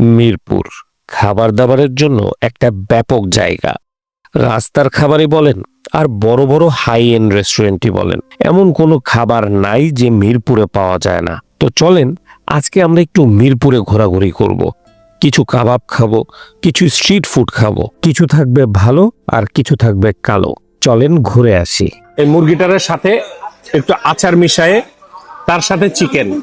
মিরপুর। খাবার দাবারের জন্য একটা ব্যাপক জায়গা। রাস্তার খাবারই বলেন, আর বড় বড় হাই এন্ড রেস্টুরেন্টই বলেন। এমন কোনো খাবার নাই যে মিরপুরে পাওয়া যায় না। তো চলেন, আজকে আমরা একটু মিরপুরে ঘোরাঘুরি করব। কিছু কাবাব খাব, কিছু স্ট্রিট ফুড খাব। কিছু থাকবে ভালো আর কিছু থাকবে কালো। চলেন ঘুরে আসি। এই মুরগিটার সাথে একটু আচার মিশায়ে, তার সাথে চিকেন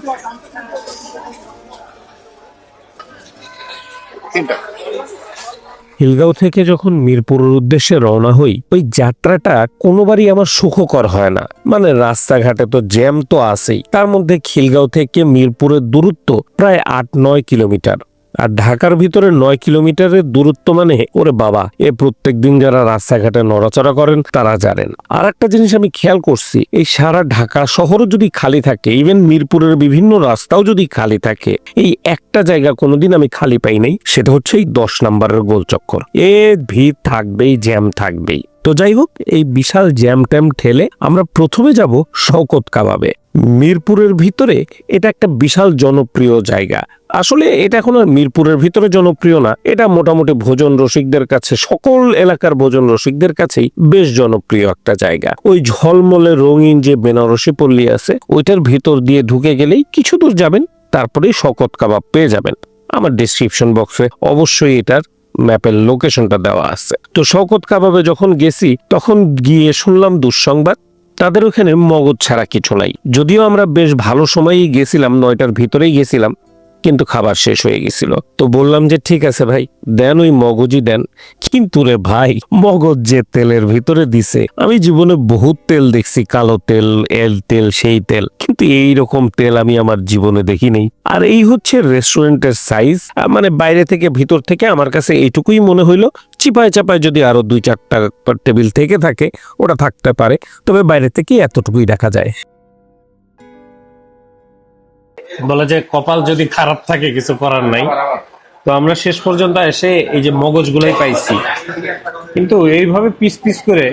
হিলগাঁও থেকে যখন মিরপুরের উদ্দেশ্যে রওনা হই, ওই যাত্রাটা কোনোবারই আমার সুখকর হয় না। মানে রাস্তাঘাটে তো জ্যাম তো আছেই। তার মধ্যে খিলগাঁও থেকে মিরপুরের দূরত্ব প্রায় আট নয় কিলোমিটার। আর ঢাকার ভিতরে নয় কিলোমিটারের দূরত্ব মানে ওরে বাবা, এ প্রত্যেক দিন যারা রাস্তাঘাটে নড়াচড়া করেন তারা জানেন। আর একটা জিনিস আমি খেয়াল করছি, এই সারা ঢাকা শহরও যদি খালি থাকে ইভেন মিরপুরের বিভিন্ন রাস্তাও যদি খালি থাকে, এই একটা জায়গা কোনোদিন আমি খালি পাই নাই, সেটা হচ্ছে এই দশ নম্বরের গোল চক্কর। এ ভিড় থাকবেই, জ্যাম থাকবেই। তো যাই হোক, এই বিশাল জ্যাম ট্যাম ঠেলে আমরা প্রথমে যাব শওকত কাবাবে। মিরপুরের ভিতরে এটা একটা বিশাল জনপ্রিয় জায়গা। আসলে এটা এখন আর মিরপুরের ভিতরে জনপ্রিয় না। এটা মোটামুটি ভোজন রসিকদের কাছে, সকল এলাকার ভোজন রসিকদের কাছেই বেশ জনপ্রিয় একটা জায়গা। ওই ঝলমলে রঙিন যে বেনারসি পল্লী আছে, ওইটার ভিতর দিয়ে ঢুকে গেলেই কিছু দূর যাবেন, তারপরেই শকত কাবাব পেয়ে যাবেন। আমার ডিসক্রিপশন বক্সে অবশ্যই এটার ম্যাপের লোকেশনটা দেওয়া আছে। তো শকত কাবাবে যখন গেছি, তখন গিয়ে শুনলাম দুঃসংবাদ, তাদের ওখানে মগজ ছাড়া কিছু নাই। যদিও আমরা বেশ ভালো সময়ই গেছিলাম, নয়টার ভিতরেই গেছিলাম কিন্তু খাবার শেষ হয়ে গেছিল। তো বললাম যে, ঠিক আছে ভাই, দেন ওই মগজই দেন। কিন্তু রে ভাই, মগজ যে তেলের ভিতরে দিছে, আমি জীবনে বহুত তেল দেখছি, কালো তেল, এল তেল, সেই তেল। কিন্তু এই রকম তেল আমি আমার জীবনে দেখি নেই। আর এই হচ্ছে রেস্টুরেন্টের সাইজ। মানে বাইরে থেকে, ভিতর থেকে আমার কাছে এইটুকুই মনে হইল। চিপায় চাপায় যদি আরও দুই চারটা টেবিল থেকে থাকে, ওটা থাকতে পারে। তবে বাইরে থেকে এতটুকুই দেখা যায়। বলে যে কপাল যদি খারাপ থাকে, কিছু করার নাই। তো আমরা শেষ পর্যন্ত এসে এই যে মগজগুলাই পাইছি। কিন্তু এইভাবে পিস পিস করে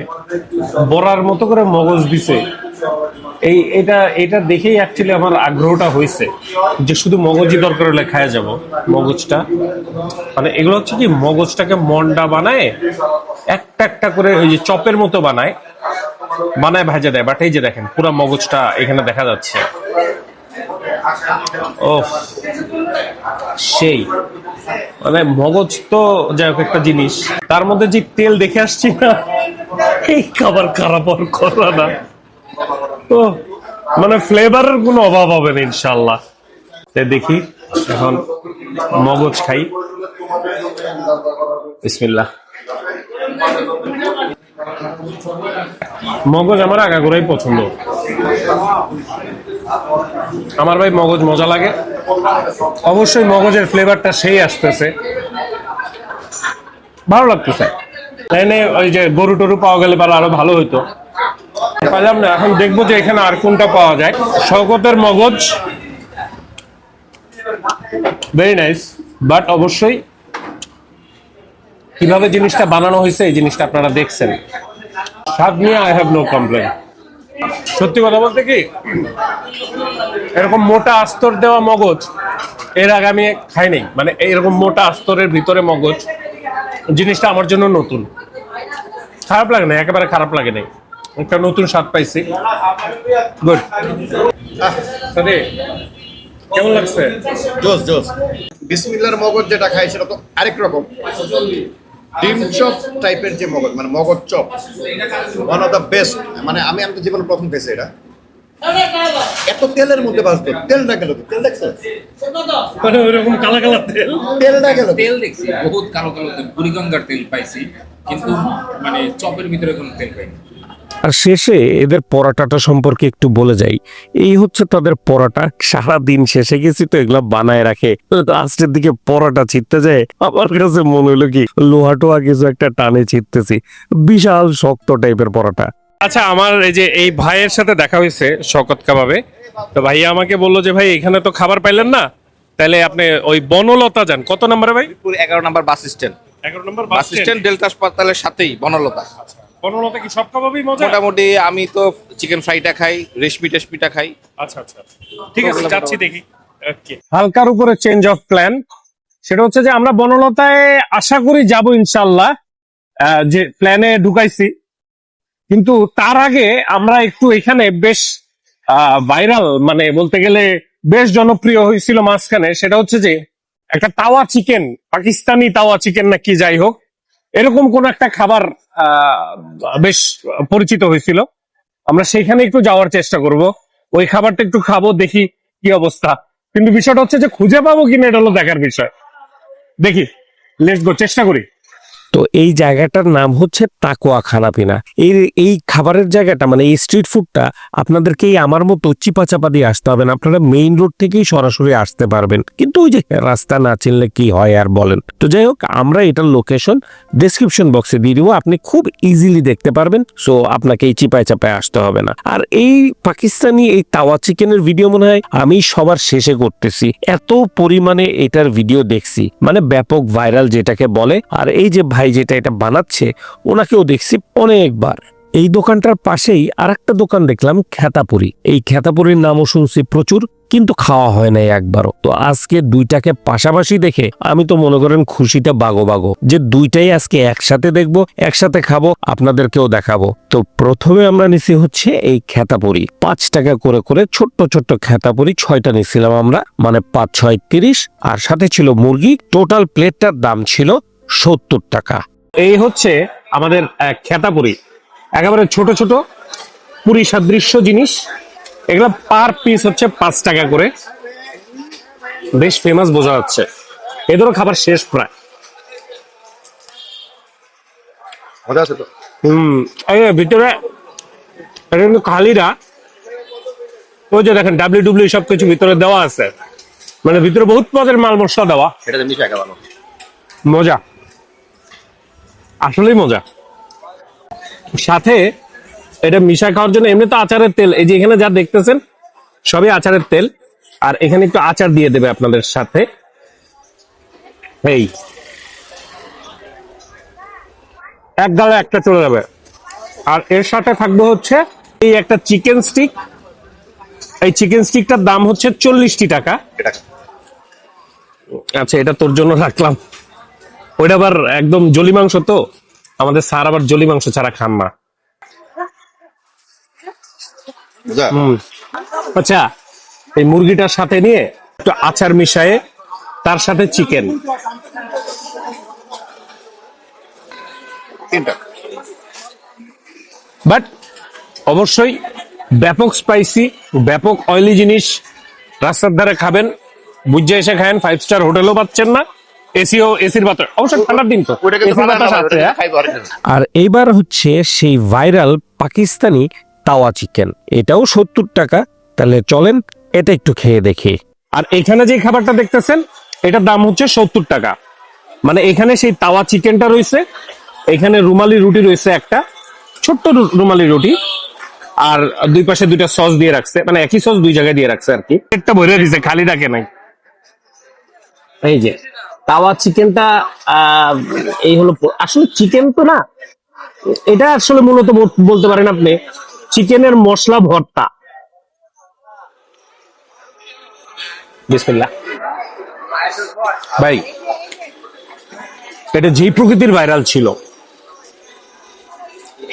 বড়ার মতো করে মগজ দিছে। এই এটা এটা দেখেই অ্যাকচুয়ালি আমার আগ্রহটা হয়েছে যে শুধু মগজই দরকার হলে খায়া যাব, মগজটা। মানে এগুলো হচ্ছে কি, মগজটাকে মন্ডা বানায়, একটা একটা করে ওই যে চপের মতো বানায় বানায় ভাজা দেয়। বাট এই যে দেখেন, পুরো মগজটা এখানে দেখা যাচ্ছে। সেই। মানে মগজ তো যাই হোক, একটা জিনিস। তার মধ্যে যে তেল দেখে আসছি না, এই খাবার খারাপ করা না। মানে ফ্লেভারের কোনো অভাব হবে না ইনশাল্লাহ দেখি, এখন মগজ খাই। বিসমিল্লাহ। মগজ আমার আগাগোড়াই পছন্দ। আমার ভাই মগজ মজা লাগে। অবশ্যই মগজের ফ্লেভারটা সেই আসতেছে। ভালো লাগতেছে। লাইনে ওই যে গরু টরু পাওয়া গেলে পারে আরও ভালো হইতো। পাইলাম না, এখন দেখব যে এখানে আর কোনটা পাওয়া যায়। শওকতের মগজ। ভেরি নাইস বাট অবশ্যই কীভাবে জিনিসটা বানানো হয়েছে, এই জিনিসটা আপনারা দেখছেন। স্বাদ নিয়ে আই হ্যাভ নো কমপ্লেন সত্যি কথা বলতে কি, এরকম মোটা আস্তর দেওয়া মগজ এর আগে আমি খাই নাই মানে এরকম মোটা আস্তরের ভিতরে মগজ, জিনিসটা আমার জন্য নতুন। খারাপ লাগে না, একেবারে খারাপ লাগে নাই। একটা নতুন স্বাদ পাইছি। গুড কেমন লাগছে? জোস জোস। বিসমিল্লার মগজ যেটা খাই, সেটা তো আরেক রকম। ডিম চপ টাইপের যে মগজ মানে মগজ chop one of the best মানে আমি আমি তো জীবনে প্রথম পেয়েছি এটা। এত তেলের মধ্যে বাঁচতো তেলটা গেল তেল দেখছ? মানে ওরকম কালা কালা তেল। তেলটা গেল তেল দেখছি বহুত কালো কালো তেল বুড়িগঙ্গার তেল পাইছি কিন্তু মানে চপের ভিতরে কোনো তেল পাইনি। আর শেষে এদের পরাটাটা সম্পর্কে একটু বলে যাই। এই হচ্ছে তাদের পরাটা। সারা দিন শেষে গেছি তো এগুলা বানায় রাখে। লাস্টের দিকে পরাটা ছিটতে যায়। আমার কাছে মনে হলো কি লোহা টোহা কিছু একটা টানে ছিটতেছি বিশাল শক্ত টাইপের পরাটা। আচ্ছা আমার এই যে এই ভাইয়ের সাথে দেখা হয়েছে শকত কাবাবে তো ভাইয়া আমাকে বলল যে ভাই এখানে তো খাবার পাইলেন না? তাহলে আপনি ওই বনলতা যান। কত নম্বরে ভাই? এগারো নম্বর বাস স্ট্যান্ড। এগারো নম্বর বাস স্ট্যান্ড ডেল্টা হাসপাতালের সাথেই বনলতা। বনলতা কি সব কাবাবই মজা? মোটামুটি আমি তো চিকেন ফ্রাইটা খাই রেশমি টেশমিটা খাই। আচ্ছা আচ্ছা। ঠিক আছে যাচ্ছি দেখি। ওকে হালকার উপরে চেঞ্জ অফ প্ল্যান সেটা হচ্ছে যে আমরা বনলতায় আশা করি যাব ইনশাল্লাহ। আহ, যে প্ল্যানে ঢুকাইছি। কিন্তু তার আগে আমরা একটু এখানে বেশ ভাইরাল মানে বলতে গেলে বেশ জনপ্রিয় হয়েছিল মাঝখানে। সেটা হচ্ছে যে একটা তাওয়া চিকেন পাকিস্তানি তাওয়া চিকেন না কি যাই হোক। এরকম কোন একটা খাবার বেশ পরিচিত হয়েছিল। আমরা সেখানে একটু যাওয়ার চেষ্টা করব। ওই খাবারটা একটু খাব, দেখি কি অবস্থা। কিন্তু বিষয়টা হচ্ছে যে খুঁজে পাবো কিনা এটা হলো দেখার বিষয়। দেখি লেটস গো চেষ্টা করি। তো এই জায়গাটার নাম হচ্ছে তাকোয়া খানাপিনা এই এই খাবারের জায়গাটা মানে এই স্ট্রিট ফুডটা আপনাদেরকে এই আমার মতো চিপা চাপা দিয়ে আসতে হবে না, আপনারা মেইন রোড থেকেই সরাসরি আসতে পারবেন। কিন্তু ওই যে রাস্তা না চিনলে কি হয় আর বলেন। তো যাই হোক, আমরা এটার লোকেশন ডেসক্রিপশন বক্সে দিয়ে দিব, আপনি খুব ইজিলি দেখতে পারবেন সো আপনাকে এই চিপায় চাপায় আসতে হবে না। আর এই পাকিস্তানি এই তাওয়া চিকেনের ভিডিও মনে হয় আমি সবার শেষে করতেছি। এত পরিমাণে এটার ভিডিও দেখছি মানে ব্যাপক ভাইরাল যেটাকে বলে। আর এই যে ভাই যেটা এটা বানাচ্ছে, ওনাকেও দেখছি অনেকবার। এই দোকানটার পাশেই আর একটা দোকান দেখলাম, খেতাপুরি। এই খেতাপুরির নামও শুনছি প্রচুর, কিন্তু খাওয়া হয় নাই একবারও। তো আজকে দুইটাকে পাশাপাশি দেখে আমি তো মনে করেন খুশিটা বাগো বাগো যে দুইটাই আজকে একসাথে দেখব, একসাথে খাব, আপনাদেরকেও দেখাবো। তো প্রথমে আমরা নিছি হচ্ছে এই খেতাপুরি। পাঁচ টাকা করে করে ছোট্ট ছোট্ট খেতাপুরি, ছয়টা নিছিলাম আমরা মানে পাঁচ, ছয়, তিরিশ, আর সাথে ছিল মুরগি। টোটাল প্লেটটার দাম ছিল সত্তর টাকা। এই হচ্ছে আমাদের খেতাপুরি। একেবারে ছোট ছোট পুরি সাদৃশ্য জিনিস। এগুলো পার পিস হচ্ছে পাঁচ টাকা করে। বেশ ফেমাস বোঝা যাচ্ছে। এদেরও খাবার শেষ প্রায়। মজা আছে তো? হম ভিতরে এটা কিন্তু খালিরা। ওই যে দেখেন ডাব্লিউ ডব্লিউ সবকিছু ভিতরে দেওয়া আছে। মানে ভিতরে বহুত পদের মাল মশলা দেওয়া এটা মজা। আসলেই মজা। সাথে এটা মিশা খাওয়ার জন্য এমনি তো আচারের তেল এই যে এখানে যা দেখতেছেন সবই আচারের তেল। আর এখানে একটু আচার দিয়ে দেবে আপনাদের সাথে। এই। এক গালে একটা চলে যাবে। আর এর সাথে থাকবে হচ্ছে এই একটা চিকেন স্টিক। এই চিকেন স্টিকটার দাম হচ্ছে চল্লিশটি টাকা। আচ্ছা এটা তোর জন্য রাখলাম। ওইটা আবার একদম জলি মাংস তো? আমাদের স্যার আবার জলি মাংস ছাড়া খান না। আচ্ছা এই মুরগিটার সাথে নিয়ে একটু আচার মিশায়ে তার সাথে চিকেন। বাট অবশ্যই ব্যাপক স্পাইসি ব্যাপক অয়েলি জিনিস রাস্তার ধারে খাবেন। বুঝে এসে খায়েন ফাইভ স্টার হোটেলও পাচ্ছেন না। এসিও এসির বাতাস অবশ্যই ঠান্ডার দিন তো। এসির বাতাস আছে হ্যাঁ? আর এইবার হচ্ছে সেই ভাইরাল পাকিস্তানি তাওয়া চিকেন। এটাও সত্তর টাকা। তাহলে চলেন এটা একটু খেয়ে দেখি। আর এখানে যে খাবারটা দেখতেছেন এটার দাম হচ্ছে সত্তর টাকা। মানে এখানে সেই তাওয়া চিকেনটা রয়েছে এখানে রুমালি রুটি রয়েছে একটা ছোট্ট রুমালি রুটি আর দুই পাশে দুইটা সস দিয়ে রাখছে মানে একই সস দুই জায়গায় দিয়ে রাখছে আর কি। পেটটা ভরে দিছে খালি রাখে নাই। এই যে তাওয়া চিকেনটা এই হলো আসলে চিকেন তো না, এটা আসলে মূলত বলতে পারেন আপনি, চিকেনের মশলা ভর্তা। ভাই, এটা যেই প্রকৃতির ভাইরাল ছিল,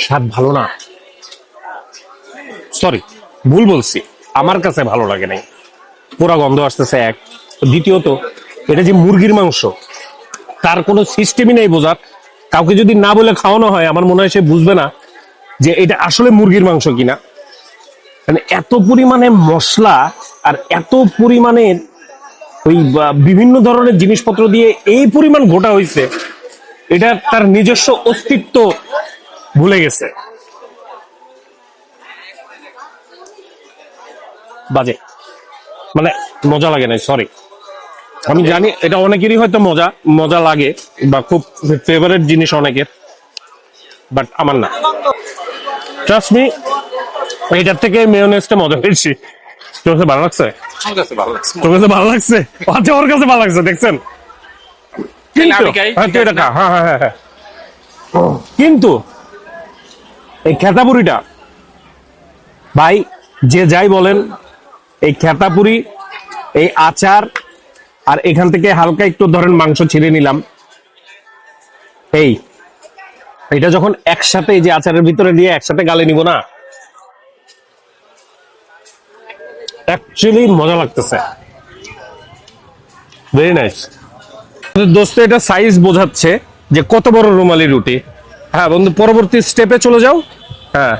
স্বাদ ভালো না। সরি ভুল বলছি, আমার কাছে ভালো লাগে নাই। পুরা গন্ধ আসতেছে এক। দ্বিতীয়ত এটা যে মুরগির মাংস, তার কোনো সিস্টেমই নেই বোঝার। কাউকে যদি না বলে খাওয়ানো হয়, আমার মনে হয় সে বুঝবে না যে এটা আসলে মুরগির মাংস কিনা। মানে এত পরিমাণে মশলা আর এত পরিমাণের ওই বিভিন্ন ধরনের জিনিসপত্র দিয়ে এই পরিমাণ গোটা হয়েছে এটা তার নিজস্ব অস্তিত্ব ভুলে গেছে। বাজে। মানে মজা লাগে না সরি আমি জানি এটা অনেকেরই হয়তো মজা মজা লাগে বা খুব ফেভারিট জিনিস অনেকের বাট আমার না। ট্রাস্ট মি এটার থেকে মেয়নেজটা মজা পেয়েছি। তোর কাছে ভালো লাগছে? তোর কাছে ভালো লাগছে? আচ্ছা ওর কাছে ভালো লাগছে দেখছেন? কিন্তু হ্যাঁ, হ্যাঁ হ্যাঁ হ্যাঁ, হ্যাঁ। কিন্তু এই খেতাপুরিটা ভাই যে যাই বলেন এই খেতাপুরি এই আচার আর এখান থেকে হালকা একটু ধরেন মাংস ছিঁড়ে নিলাম। এই এটা যখন একসাথে এই যে আচারের ভিতরে দিয়ে একসাথে গালে নিব না? অ্যাকচুয়ালি মজা লাগতেছে। ভেরি নাইস দোস্ত এটা সাইজ বোঝাচ্ছে যে কত বড় রুমালি রুটি। হ্যাঁ বন্ধু পরবর্তী স্টেপে চলে যাও। হ্যাঁ।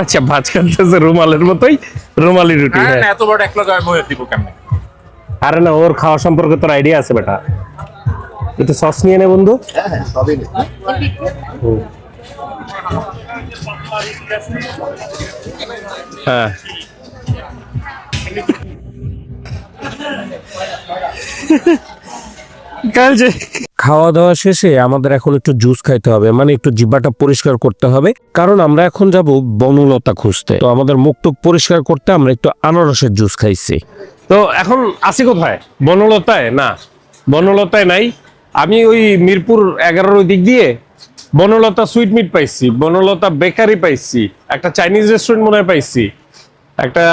আচ্ছা ভাজ কাটতেছে রুমালের মতোই রুমালি রুটি হ্যাঁ। এত বড় এক লোক আমি দিব কেমন? আরে না ওর খাওয়া সম্পর্কে তোর আইডিয়া আছে বেটা। একটু সস নিয়ে নে বন্ধু। হ্যাঁ। খাওয়া দাওয়া শেষে আমাদের এখন একটু জুস খাইতে হবে মানে একটু জিব্বাটা পরিষ্কার করতে হবে। কারণ আমরা এখন যাব বনলতা খুঁজতে। তো আমাদের মুখ টুক পরিষ্কার করতে আমরা একটু আনারসের জুস খাইছি। তো এখন আসি কোথায়? বনলতায়? না, বনলতায় নাই। আমি ওই মিরপুর এগারোর দিক দিয়ে বনলতা সুইট মিট পাইছি, বনলতা বেকারি পাইছি, একটা চাইনিজ রেস্টুরেন্ট মনে হয় পাইছি, একটা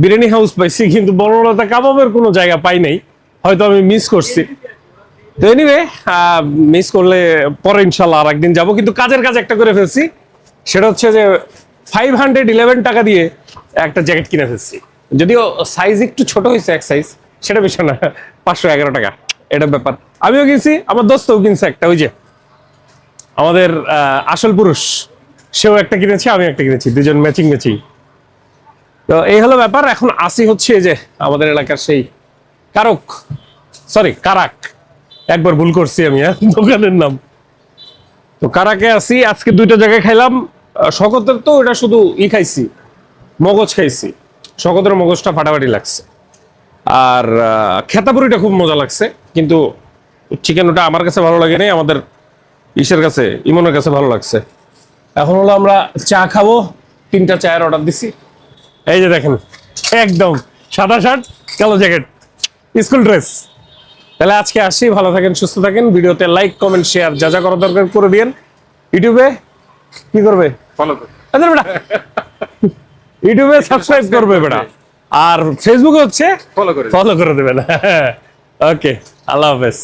বিরিয়ানি হাউস পাইছি, কিন্তু বনলতা কাবাবের কোনো জায়গা পাই নাই। হয়তো আমি মিস করছি। তো এনিওয়ে মিস করলে পরে ইনশাল্লাহ আর একদিন যাব, কিন্তু কাজের কাজ একটা করে ফেলছি। সেটা হচ্ছে যে ফাইভ হান্ড্রেড ইলেভেন টাকা দিয়ে একটা জ্যাকেট কিনে ফেলছি। যদিও সাইজ একটু ছোট হয়েছে এক সাইজ সেটা বিষয় না। পাঁচশো এগারো টাকা এটা ব্যাপার। আমিও কিনছি আমার দোস্তও কিনছে একটা ওই যে আমাদের আসল পুরুষ সেও একটা কিনেছে আমি একটা কিনেছি দুজন ম্যাচিং ম্যাচিং তো এই হলো ব্যাপার এখন আসি হচ্ছে যে আমাদের এলাকার সেই কারক সরি কারাক। একবার ভুল করছি আমি হ্যাঁ, দোকানের নাম। তো কারাকে আসি আজকে দুইটা জায়গায় খাইলাম শকতের তো এটা শুধু ই খাইছি মগজ খাইছি। শকতের মগজটা ফাটাফাটি লাগছে। আর খেতাপুরিটা খুব মজা লাগছে কিন্তু চিকেন ওটা আমার কাছে ভালো লাগে নাই আমাদের ইসের কাছে ইমনের কাছে ভালো লাগছে। এখন হলো আমরা চা খাব তিনটা চায়ের অর্ডার দিছি। এই যে দেখেন একদম সাদা শার্ট কালো জ্যাকেট স্কুল ড্রেস তাহলে আজকে আসি ভালো থাকেন সুস্থ থাকেন। ভিডিওতে লাইক কমেন্ট শেয়ার যা যা করার দরকার করে দিন ইউটিউবে কি করবে? ফলো করে বেটা ইউটিউবে সাবস্ক্রাইব করবে বেটা। আর ফেসবুকে হচ্ছে ফলো করে ফলো করে দেবেন ওকে আল্লাহ হাফেজ।